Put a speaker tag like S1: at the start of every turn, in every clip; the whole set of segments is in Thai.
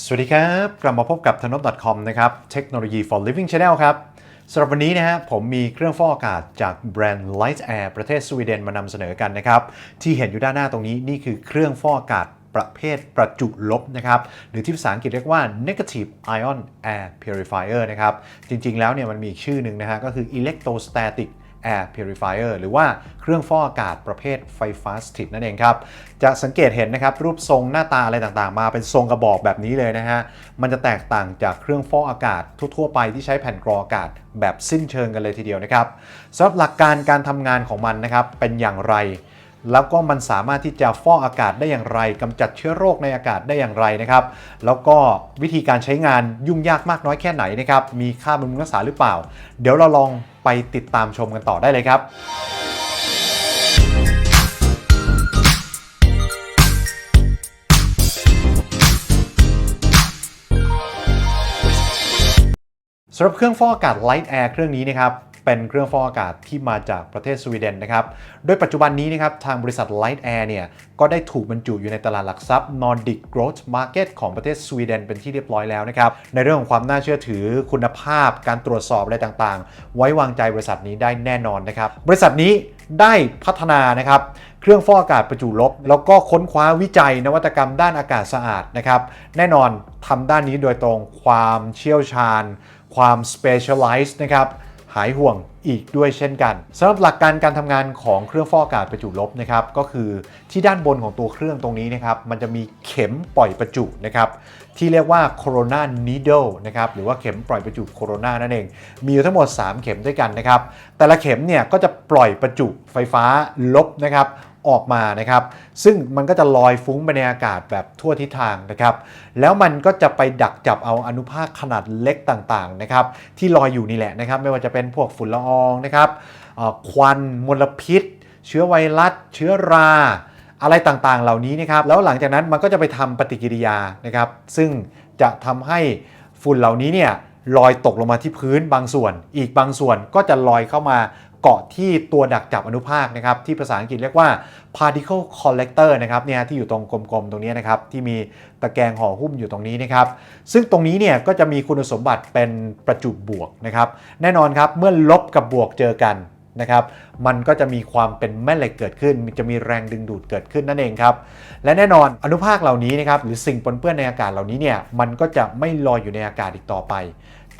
S1: สวัสดีครับ กลับมาพบกับธนบ .com นะครับเทคโนโลยี for living channel ครับสำหรับวันนี้นะฮะผมมีเครื่องฟอกอากาศจากแบรนด์ Light Air ประเทศสวีเดนมานำเสนอกันนะครับ ที่เห็นอยู่ด้านหน้าตรงนี้นี่คือเครื่องฟอกอากาศประเภทประจุลบนะครับ หรือที่ภาษาอังกฤษเรียกว่า negative ion air purifier นะครับ จริงๆแล้วเนี่ยมันมีอีกชื่อหนึ่งนะฮะก็คือ electrostatic Air Purifier หรือว่าเครื่องฟอกอากาศประเภทไฟฟ้าสถิตนั่นเองครับ จะสังเกตเห็นนะครับรูปทรงหน้าตาอะไรต่างๆ มาเป็นทรงกระบอกแบบนี้เลยนะฮะ มันจะแตกต่างจากเครื่องฟอกอากาศทั่วๆไปที่ใช้แผ่นกรองอากาศแบบสิ้นเชิงกันเลยทีเดียวนะครับสำหรับหลักการการทำงานของมันนะครับเป็นอย่างไร แล้วก็มันสามารถที่จะฟอกอากาศได้อย่างไรกำจัดเชื้อโรคในอากาศได้อย่างไรนะครับ แล้วก็วิธีการใช้งานยุ่งยากมากน้อยแค่ไหนนะครับ มีค่าบำรุงรักษาหรือเปล่า เดี๋ยวเราลองไปติดตามชมกันต่อได้เลยครับสำหรับเครื่องฟอกอากาศ Light Air เครื่องนี้นะครับ เป็นเครื่องฟอกอากาศที่มาจากประเทศสวีเดนนะครับ โดยปัจจุบันนี้นะครับทางบริษัท Light Air เนี่ยก็ได้ถูกบรรจุอยู่ในตลาดหลักทรัพย์ Nordic Growth Market ของประเทศสวีเดนเป็นที่เรียบร้อยแล้วนะครับ ในเรื่องของความน่าเชื่อถือคุณภาพการตรวจสอบอะไรต่างๆ ไว้วางใจบริษัทนี้ได้แน่นอนนะครับ บริษัทนี้ได้พัฒนานะครับเครื่องฟอกอากาศประจุลบ แล้วก็ค้นคว้าวิจัยนวัตกรรมด้านอากาศสะอาดนะครับแน่นอนทำด้านนี้โดยตรงความเชี่ยวชาญ ความ specialized นะครับ หายห่วงอีกด้วยเช่นกันสำหรับหลักการการทำงานของเครื่องฟอกอากาศประจุลบนะครับก็คือที่ด้านบนของตัวเครื่องตรงนี้นะครับมันจะมีเข็มปล่อยประจุนะครับที่เรียกว่า corona needle นะครับหรือว่าเข็มปล่อยประจุโคโรนานั่นเอง มีอยู่ทั้งหมด 3 เข็มด้วยกันนะครับแต่ละเข็มเนี่ยก็จะปล่อยประจุไฟฟ้าลบนะครับ ออกมานะครับ ซึ่งมันก็จะลอยฟุ้งไปในอากาศแบบทั่วทิศทางนะครับ แล้วมันก็จะไปดักจับเอาอนุภาคขนาดเล็กต่างๆนะครับที่ลอยอยู่นี่แหละนะครับ ไม่ว่าจะเป็นพวกฝุ่นละอองนะครับควันมลพิษ เชื้อไวรัส เชื้อราอะไรต่างๆ เหล่านี้นะครับ แล้วหลังจากนั้นมันก็จะไปทำปฏิกิริยานะครับ ซึ่งจะทำให้ฝุ่นเหล่านี้เนี่ยลอยตกลงมาที่พื้นบางส่วน อีกบางส่วนก็จะลอยเข้ามา เกาะที่ตัวดักจับอนุภาคนะครับที่ภาษาอังกฤษเรียกว่า particle collector นะครับเนี่ยที่อยู่ตรงกลมๆ ตรงนี้นะครับที่มีตะแกรงห่อหุ้มอยู่ตรงนี้นะครับซึ่งตรงนี้เนี่ยก็จะมีคุณสมบัติเป็นประจุบวกนะครับแน่นอนครับเมื่อลบกับบวกเจอกันนะครับมันก็จะมีความเป็นแม่เหล็กเกิดขึ้น จะมีแรงดึงดูดเกิดขึ้นนั่นเองครับและแน่นอนอนุภาคเหล่านี้นะครับหรือสิ่งปนเปื้อนในอากาศเหล่านี้เนี่ยมันก็จะไม่ลอยอยู่ในอากาศอีกต่อไป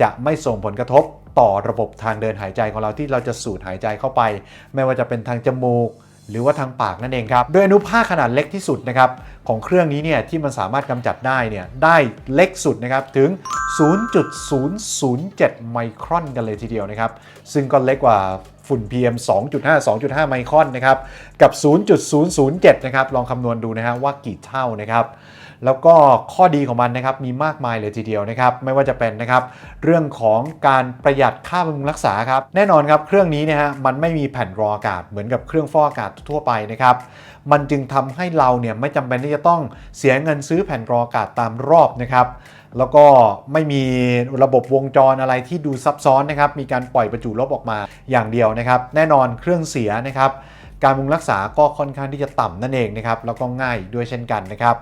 S1: จะไม่ส่งผลกระทบ ต่อระบบทางเดินหายใจของเราที่เราจะสูดหายใจเข้าไป ไม่ว่าจะเป็นทางจมูก หรือว่าทางปากนั่นเองครับโดยอนุภาคขนาดเล็กที่สุดนะครับของเครื่องนี้เนี่ยที่มันสามารถกำจัดได้เนี่ยได้เล็กสุดนะครับถึง 0.007 ไมครอนกันเลยทีเดียวนะครับ ซึ่งก็เล็กกว่าฝุ่น PM 2.5 2.5 ไมครอนนะครับกับ 0.007 นะครับลองคำนวณดูนะฮะว่ากี่เท่านะครับ แล้วก็ข้อดีของมันนะครับมีมากมายเลยทีเดียวนะครับไม่ว่าจะเป็นนะครับเรื่องของการประหยัดค่าบำรุงรักษาครับแน่นอนครับเครื่องนี้นะฮะมันไม่มีแผ่นรออากาศเหมือนกับเครื่องฟอกอากาศทั่วไปนะครับมันจึงทำให้เราเนี่ยไม่จำเป็นที่จะต้องเสียเงินซื้อแผ่นรออากาศตามรอบนะครับแล้วก็ไม่มีระบบวงจรอะไรที่ดูซับซ้อนนะครับมีการปล่อยประจุลบออกมาอย่างเดียวนะครับ แน่นอนเครื่องเสียนะครับ การบำรุงรักษาก็ค่อนข้างที่จะต่ำนั่นเองนะครับแล้วก็ง่ายด้วยเช่นกันนะครับ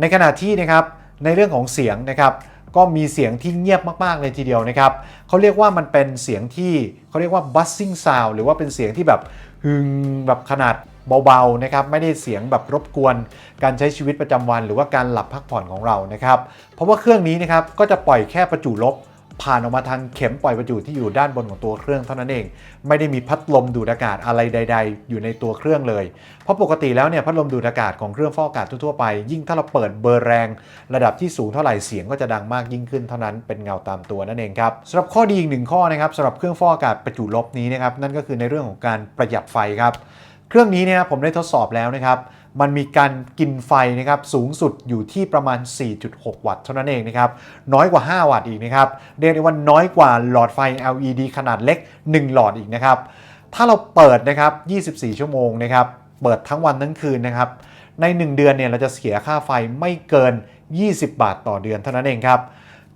S1: ในขณะที่นะครับในเรื่องของเสียงนะครับก็มีเสียงที่เงียบมาก ๆ เลยทีเดียวนะครับเขาเรียกว่ามันเป็นเสียงที่เขาเรียกว่า buzzing sound หรือว่าเป็นเสียงที่แบบฮึงแบบขนาดเบา ๆ นะครับ ไม่ได้เสียงแบบรบกวน การใช้ชีวิตประจำวัน หรือว่าการหลับพักผ่อนของเรานะครับ เพราะว่าเครื่องนี้นะครับก็จะปล่อยแค่ประจุลบ ผ่านออกมาทางเข็มปล่อยประจุที่อยู่ด้านบนของตัวเครื่องเท่านั้นเอง ไม่ได้มีพัดลมดูดอากาศอะไรใด ๆ อยู่ในตัวเครื่องเลย เพราะปกติแล้วเนี่ยพัดลมดูดอากาศของเครื่องฟอกอากาศทั่วๆไป ยิ่งถ้าเราเปิดเบอร์แรง ระดับที่สูงเท่าไหร่เสียงก็จะดังมากยิ่งขึ้นเท่านั้นเป็นเงาตามตัวนั่นเองครับสำหรับข้อดีอีกหนึ่งข้อนะครับสำหรับเครื่องฟอกอากาศประจุลบนี้นะครับนั่นก็คือในเรื่องของการประหยัดไฟครับ เครื่องนี้เนี่ยผมได้ทดสอบแล้วนะครับ มันมีการกินไฟนะครับสูงสุดอยู่ที่ประมาณ 4.6 วัตต์เท่านั้นเองนะครับน้อยกว่า 5 วัตต์อีกนะครับเรียกได้ว่าน้อยกว่าหลอดไฟ LED ขนาดเล็ก 1 หลอดอีกนะครับถ้าเราเปิดนะครับ 24 ชั่วโมงนะครับเปิดทั้งวันทั้งคืนนะครับใน 1 เดือนเนี่ยเราจะเสียค่าไฟไม่เกิน 20 บาทต่อเดือนเท่านั้นเองครับ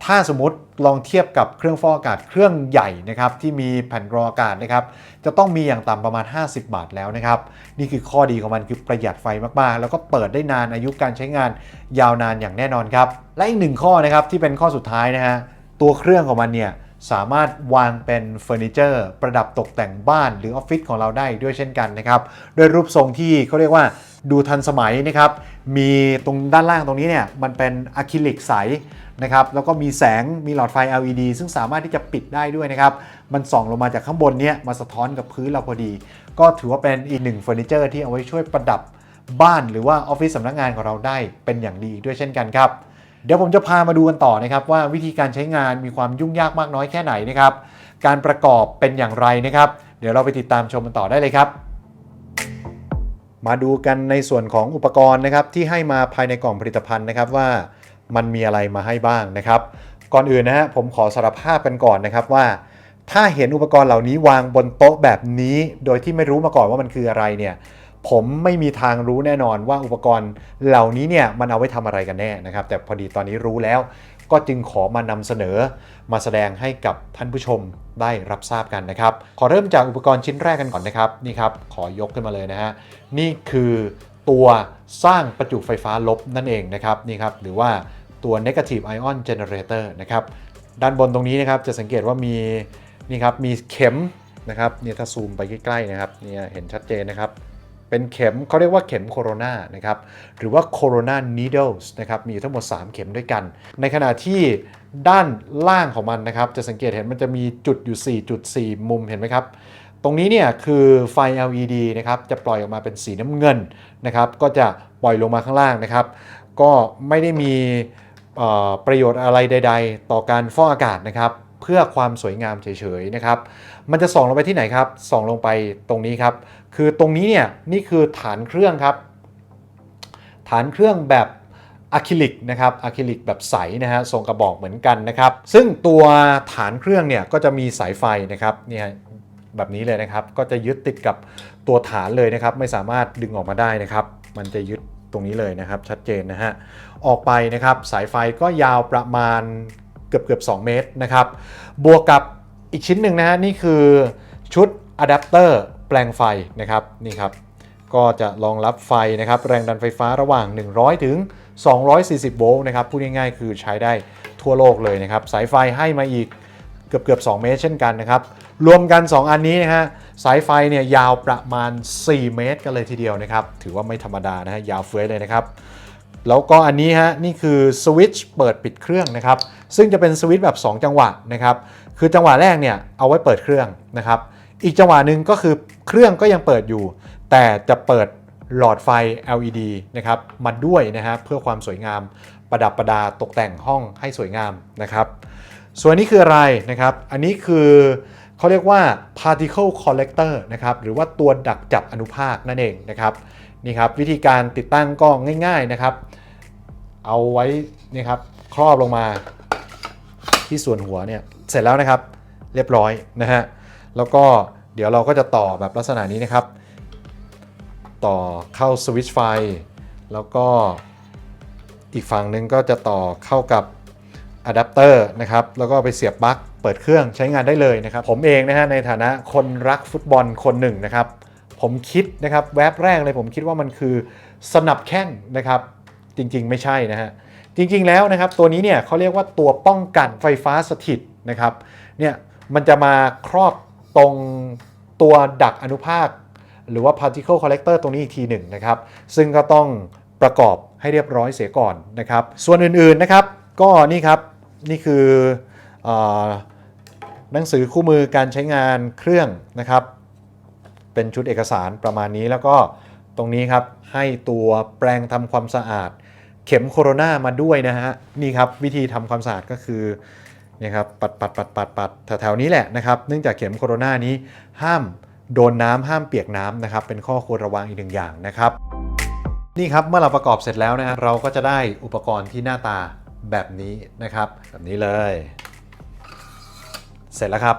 S1: ถ้าสมมติลองเทียบกับเครื่องฟอกอากาศเครื่องใหญ่นะครับที่มีแผ่นกรองอากาศนะครับจะต้องมีอย่างต่ำประมาณ 50 บาทแล้วนะครับ นี่คือข้อดีของมันคือประหยัดไฟมากๆ แล้วก็เปิดได้นานอายุการใช้งานยาวนานอย่างแน่นอนครับ และอีกหนึ่งข้อนะครับที่เป็นข้อสุดท้ายนะฮะตัวเครื่องของมันเนี่ย สามารถวางเป็นเฟอร์นิเจอร์ ประดับตกแต่งบ้านหรือออฟฟิศของเราได้ด้วยเช่นกันนะครับด้วยรูปทรงที่เขาเรียกว่าดูทันสมัยนะครับ มีตรงด้านล่างตรงนี้เนี่ยมันเป็นอะคริลิกใสนะครับแล้วก็มีแสงมีหลอดไฟ LED ซึ่งสามารถที่จะปิดได้ด้วยนะครับ มันส่องลงมาจากข้างบนเนี่ยมาสะท้อนกับพื้นเราพอดี ก็ถือว่าเป็นอีกหนึ่งเฟอร์นิเจอร์ที่เอาไว้ช่วยประดับบ้านหรือว่าออฟฟิศสำนักงานของเราได้เป็นอย่างดีอีกด้วยเช่นกันครับ เดี๋ยวผมจะพามาดูกันต่อนะครับว่าวิธีการใช้งานมีความยุ่งยากมากน้อยแค่ไหนนะครับ การประกอบเป็นอย่างไรนะครับ เดี๋ยวเราไปติดตามชมกันต่อได้เลยครับ มาดูกันในส่วนของอุปกรณ์นะครับที่ให้มาภายในกล่องผลิตภัณฑ์นะครับว่ามันมีอะไรมาให้บ้างนะครับ ก่อนอื่นนะฮะผมขอสารภาพกันก่อนนะครับว่า ถ้าเห็นอุปกรณ์เหล่านี้วางบนโต๊ะแบบนี้ โดยที่ไม่รู้มาก่อนว่ามันคืออะไรเนี่ย ผมไม่มีทางรู้แน่นอนว่าอุปกรณ์เหล่านี้เนี่ยมันเอาไว้ทำอะไรกันแน่นะครับ แต่พอดีตอนนี้รู้แล้วก็จึงขอมานำเสนอมาแสดงให้กับท่านผู้ชมได้รับทราบกันนะครับ ขอเริ่มจากอุปกรณ์ชิ้นแรกกันก่อนนะครับนี่ครับขอยกขึ้นมาเลยนะฮะนี่คือตัวสร้างประจุไฟฟ้าลบนั่นเองนะครับนี่ครับหรือว่าตัว negative ion generator นะครับด้านบนตรงนี้นะครับจะสังเกตว่ามีนี่ครับมีเข็มนะครับเนี่ยถ้าซูมไปใกล้ๆนะครับเนี่ยเห็นชัดเจนนะครับ เป็นเข็มเขาเรียกว่าเข็มโคโรนานะครับหรือว่าโคโรนา needles นะครับมีทั้งหมด 3 เข็มด้วยกัน ในขณะที่ด้านล่างของมันนะครับ จะสังเกตเห็นมันจะมีจุดอยู่ 4 จุด 4 มุมเห็นไหมครับ ตรงนี้เนี่ยคือไฟ LED นะครับจะปล่อยออกมาเป็นสีน้ำเงินนะครับก็จะปล่อยลงมาข้างล่างนะครับ ก็ไม่ได้มีประโยชน์อะไรใด ๆ ต่อการฟอกอากาศนะครับเพื่อความสวยงามเฉยๆนะครับ มันจะส่องลงไปที่ไหนครับ ส่องลงไปตรงนี้ครับ คือตรงนี้เนี่ยนี่คือฐานเครื่องครับ ฐานเครื่องแบบอะคริลิกนะครับอะคริลิกแบบใสนะฮะทรงกระบอกเหมือนกันนะครับ ซึ่งตัวฐานเครื่องเนี่ยก็จะมีสายไฟนะครับนี่แบบนี้เลยนะครับ ก็จะยึดติดกับตัวฐานเลยนะครับ ไม่สามารถดึงออกมาได้นะครับ มันจะยึดตรงนี้เลยนะครับ ชัดเจนนะฮะออกไปนะครับสายไฟก็ยาวประมาณเกือบเกือบ2เมตรนะครับ บวกกับอีกชิ้นหนึ่งนะฮะนี่คือชุดอะแดปเตอร์ แปลงไฟนะครับนี่ครับก็จะรองรับไฟนะครับแรงดันไฟฟ้าระหว่าง 100 ถึง 240 โวลต์นะครับพูดง่ายๆ คือใช้ได้ทั่วโลกเลยนะครับ สายไฟให้มาอีกเกือบเกือบ2เมตรเช่นกันนะครับ รวมกัน 2 อันนี้นะฮะสายไฟเนี่ยยาวประมาณ 4 เมตรกันเลยทีเดียวนะครับ ถือว่าไม่ธรรมดานะฮะยาวเฟ้ยเลยนะครับ แล้วก็อันนี้ฮะนี่คือสวิตช์เปิดปิดเครื่องนะครับ ซึ่งจะเป็นสวิตช์แบบ 2 จังหวะนะครับ คือจังหวะแรกเนี่ยเอาไว้เปิดเครื่องนะครับ อีกจังหวะหนึ่งก็คือเครื่องก็ยังเปิดอยู่ แต่จะเปิดหลอดไฟ LED นะครับมาด้วยนะฮะเพื่อความสวยงามประดับประดาตกแต่งห้องให้สวยงามนะครับ ส่วนนี้คืออะไรนะครับ อันนี้คือเขาเรียกว่า particle collector นะครับหรือว่าตัวดักจับอนุภาคนั่นเองนะครับนี่ครับวิธีการติดตั้งก็ง่าย ๆนะครับ เอาไว้นี่ครับครอบลงมาที่ส่วนหัวเนี่ยเสร็จแล้วนะครับเรียบร้อยนะฮะ แล้วก็เดี๋ยวเราก็จะต่อแบบลักษณะนี้นะครับ ต่อเข้าสวิตช์ไฟ แล้วก็อีกฝั่งหนึ่งก็จะต่อเข้ากับอะแดปเตอร์นะครับ แล้วก็ไปเสียบปลั๊กเปิดเครื่องใช้งานได้เลยนะครับ ผมเองนะฮะในฐานะคนรักฟุตบอลคนหนึ่งนะครับ ผมคิดนะครับแวบแรกเลยผมคิดว่ามันคือสนับแข้งนะครับ จริงๆ ไม่ใช่นะฮะจริงๆแล้วนะครับตัวนี้เนี่ยเขาเรียกว่าตัวป้องกันไฟฟ้าสถิตนะครับเนี่ยมันจะมาครอบ ตรงตัวดักอนุภาค หรือว่า particle collector ตรงนี้อีกทีหนึ่งนะครับ ซึ่งก็ต้องประกอบให้เรียบร้อยเสียก่อนนะครับ ส่วนอื่นๆนะครับ ก็นี่ครับ นี่คืออหนังสือคู่มือการใช้งานเครื่องนะครับ เป็นชุดเอกสารประมาณนี้แล้วก็ตรงนี้ครับให้ตัวแปรงทำความสะอาด เข็มโคโรนามาด้วยนะฮะนี่ครับวิธีทำความสะอาดก็คือ นี่ครับปัดปัดปัดปัดปัดแถวๆนี้แหละนะครับเนื่องจากเข็มโคโรนานี้ห้ามโดนน้ำห้ามเปียกน้ำนะครับเป็นข้อควรระวังอีกหนึ่งอย่างนะครับนี่ครับเมื่อเราประกอบเสร็จแล้วนะฮะเราก็จะได้อุปกรณ์ที่หน้าตาแบบนี้นะครับ แบบนี้เลย เสร็จแล้วครับ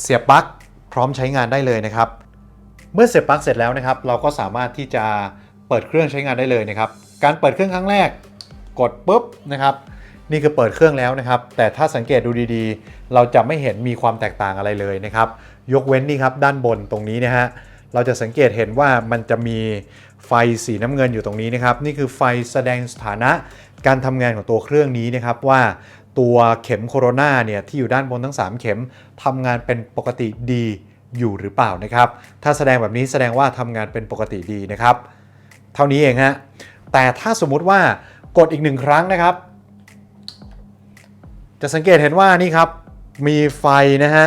S1: เสียบปลั๊กพร้อมใช้งานได้เลยนะครับ เมื่อเสียบปลั๊กเสร็จแล้วนะครับ เราก็สามารถที่จะเปิดเครื่องใช้งานได้เลยนะครับ การเปิดเครื่องครั้งแรก กดปุ๊บนะครับ นี่คือเปิดเครื่องแล้วนะครับ แต่ถ้าสังเกตดูดีๆ เราจะไม่เห็นมีความแตกต่างอะไรเลยนะครับ ยกเว้นนี่ครับด้านบนตรงนี้นะฮะ เราจะสังเกตเห็นว่ามันจะมีไฟสีน้ำเงินอยู่ตรงนี้นะครับ นี่คือไฟแสดงสถานะการทำงานของตัวเครื่องนี้นะครับว่าตัวเข็มโคโรนาเนี่ยที่อยู่ด้านบนทั้ง 3 เข็มทำงานเป็นปกติดีอยู่หรือเปล่านะครับ ถ้าแสดงแบบนี้แสดงว่าทำงานเป็นปกติดีนะครับ เท่านี้เองฮะ แต่ถ้าสมมุติว่ากดอีกหนึ่งครั้งนะครับ จะสังเกตเห็นว่านี่ครับมีไฟนะฮะ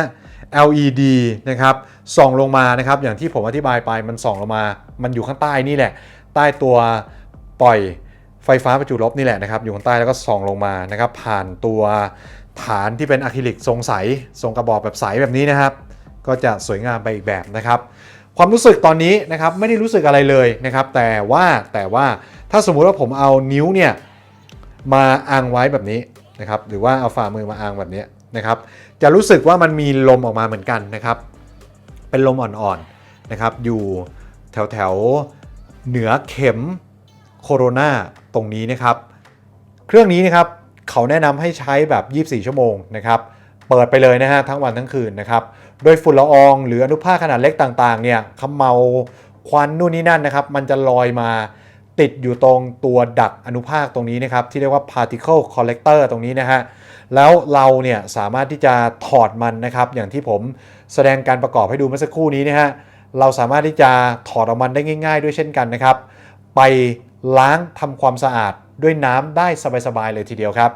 S1: LED นะครับส่องลงมานะครับอย่างที่ผมอธิบายไปมันส่องลงมา มันอยู่ข้างใต้นี่แหละ ใต้ตัวปล่อยไฟฟ้าประจุลบนี่แหละนะครับอยู่ข้างใต้แล้วก็ส่องลงมานะครับผ่านตัวฐานที่เป็นอะคริลิกทรงใสทรงกระบอกแบบใสแบบนี้นะครับ ก็จะสวยงามไปอีกแบบนะครับ ความรู้สึกตอนนี้นะครับไม่ได้รู้สึกอะไรเลยนะครับ แต่ว่าแต่ว่าถ้าสมมุติว่าผมเอานิ้วเนี่ยมาอ้างไว้แบบนี้ นะครับหรือว่าเอาฝ่ามือมาอ้างแบบนี้นะครับจะรู้สึกว่ามันมีลมออกมาเหมือนกันนะครับ เป็นลมอ่อนๆนะครับอยู่แถวแถวๆเหนือเข็มโคโรนาตรงนี้นะครับ เครื่องนี้นะครับเขาแนะนำให้ใช้แบบ 24 ชั่วโมงนะครับเปิดไปเลยนะฮะทั้งวันทั้งคืนนะครับโดยฝุ่นละอองหรืออนุภาคขนาดเล็กต่างๆเนี่ยขมเมาควันนู่นนี่นั่นนะครับ มันจะลอยมา ติดอยู่ตรงตัวดักอนุภาคตรงนี้นะครับ ที่เรียกว่า particle collector ตรงนี้นะฮะแล้วเราเนี่ยสามารถที่จะถอดมันนะครับ อย่างที่ผมแสดงการประกอบให้ดูเมื่อสักครู่นี้นะฮะเราสามารถที่จะถอดออกมันได้ง่าย ๆ ด้วยเช่นกันนะครับ ไปล้างทำความสะอาดด้วยน้ำได้สบายๆเลยทีเดียวครับ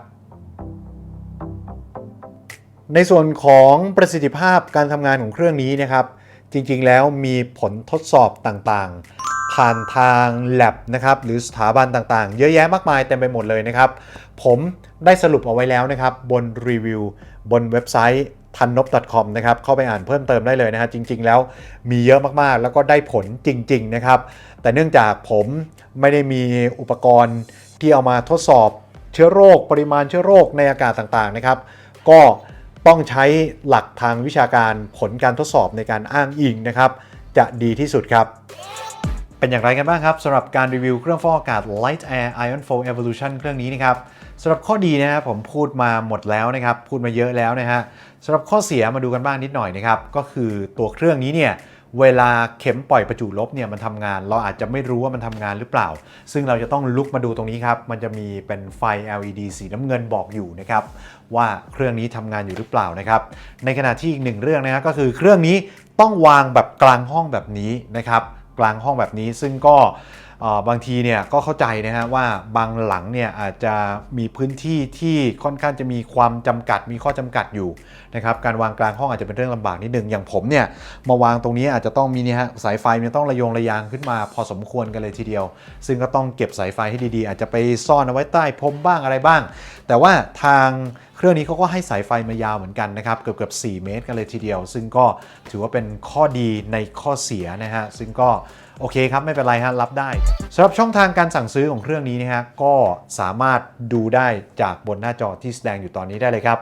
S1: ในส่วนของประสิทธิภาพการทำงานของเครื่องนี้นะครับ จริงๆแล้วมีผลทดสอบต่างๆ ผ่านทาง lab นะครับหรือสถาบันต่างๆ เยอะแยะมากมายเต็มไปหมดเลยนะครับ ผมได้สรุปเอาไว้แล้วนะครับ บนรีวิว บนเว็บไซต์ทันนบ .com นะครับ เข้าไปอ่านเพิ่มเติมได้เลยนะฮะจริง ๆ แล้วมีเยอะมากๆ แล้วก็ได้ผลจริง ๆ นะครับ แต่เนื่องจากผมไม่ได้มีอุปกรณ์ที่เอามาทดสอบเชื้อโรค ปริมาณเชื้อโรคในอากาศต่างๆนะครับ ก็ต้องใช้หลักทางวิชาการผลการทดสอบในการอ้างอิงนะครับ จะดีที่สุดครับ เป็นอย่างไรกันบ้างครับสำหรับการรีวิวเครื่องฟอกอากาศ Light Air Ion Flow Evolution เครื่องนี้นะครับสำหรับข้อดีนะครับผมพูดมาหมดแล้วนะครับ พูดมาเยอะแล้วนะฮะสำหรับข้อเสียมาดูกันบ้างนิดหน่อยนะครับ ก็คือตัวเครื่องนี้เนี่ยเวลาเข็มปล่อยประจุลบเนี่ยมันทำงาน เราอาจจะไม่รู้ว่ามันทำงานหรือเปล่า ซึ่งเราจะต้องลุกมาดูตรงนี้ครับ มันจะมีเป็นไฟ LED สีน้ำเงินบอกอยู่นะครับว่าเครื่องนี้ทำงานอยู่หรือเปล่านะครับ ในขณะที่อีกหนึ่งเรื่องนะครับก็คือเครื่องนี้ต้องวางแบบกลางห้องแบบนี้นะครับ กลางห้องแบบนี้ ซึ่งก็บางทีเนี่ยก็เข้าใจนะฮะว่าบางหลังเนี่ยอาจจะมีพื้นที่ที่ค่อนข้างจะมีความจำกัด มีข้อจำกัดอยู่นะครับการวางกลางห้องอาจจะเป็นเรื่องลำบากนิดนึงอย่างผมเนี่ยมาวางตรงนี้อาจจะต้องมีนี่ฮะสายไฟมันต้องระยงระยางขึ้นมาพอสมควรกันเลยทีเดียว ซึ่งก็ต้องเก็บสายไฟให้ดีๆ อาจจะไปซ่อนเอาไว้ใต้พรมบ้างอะไรบ้าง แต่ว่าทาง เครื่องนี้เขาก็ให้สายไฟมายาวเหมือนกันนะครับ เกือบเกือบ4เมตรกันเลยทีเดียว ซึ่งก็ถือว่าเป็นข้อดีในข้อเสียนะฮะ ซึ่งก็โอเคครับ ไม่เป็นไรฮะรับได้สำหรับช่องทางการสั่งซื้อของเครื่องนี้นะฮะก็สามารถดูได้จากบนหน้าจอที่แสดงอยู่ตอนนี้ได้เลยครับ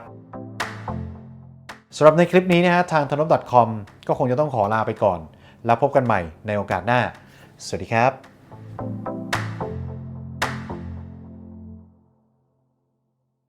S1: สำหรับในคลิปนี้นะฮะทางทนบ .com ก็คงจะต้องขอลาไปก่อน แล้วพบกันใหม่ในโอกาสหน้า สวัสดีครับ